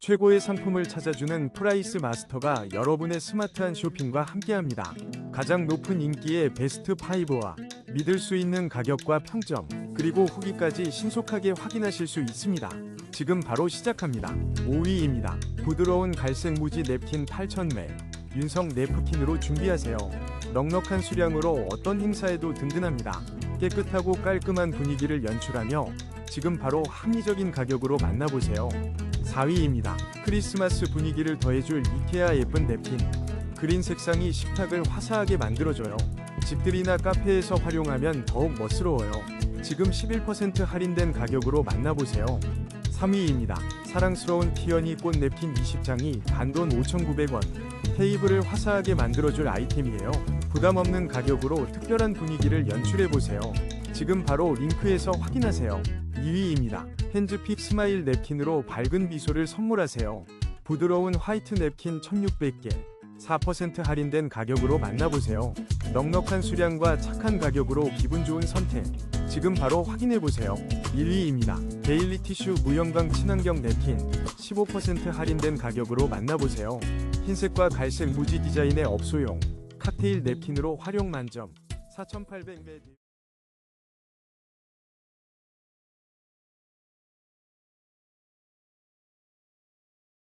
최고의 상품을 찾아주는 프라이스 마스터가 여러분의 스마트한 쇼핑과 함께합니다. 가장 높은 인기의 베스트 5와 믿을 수 있는 가격과 평점, 그리고 후기까지 신속하게 확인하실 수 있습니다. 지금 바로 시작합니다. 5위입니다. 부드러운 갈색 무지 냅킨 8000매. 윤성 냅킨으로 준비하세요. 넉넉한 수량으로 어떤 행사에도 든든합니다. 깨끗하고 깔끔한 분위기를 연출하며 지금 바로 합리적인 가격으로 만나보세요. 4위입니다. 크리스마스 분위기를 더해줄 이케아 예쁜 냅킨. 그린 색상이 식탁을 화사하게 만들어줘요. 집들이나 카페에서 활용하면 더욱 멋스러워요. 지금 11% 할인된 가격으로 만나보세요. 3위입니다. 사랑스러운 피어니 꽃 냅킨 20장이 단돈 5,900원. 테이블을 화사하게 만들어줄 아이템이에요. 부담 없는 가격으로 특별한 분위기를 연출해보세요. 지금 바로 링크에서 확인하세요. 2위입니다. 핸즈픽 스마일 냅킨으로 밝은 미소를 선물하세요. 부드러운 화이트 냅킨 1600개. 4% 할인된 가격으로 만나보세요. 넉넉한 수량과 착한 가격으로 기분 좋은 선택. 지금 바로 확인해보세요. 1위입니다. 데일리 티슈 무영광 친환경 냅킨 15% 할인된 가격으로 만나보세요. 흰색과 갈색 무지 디자인의 업소용 칵테일 냅킨으로 활용 만점 4,800ml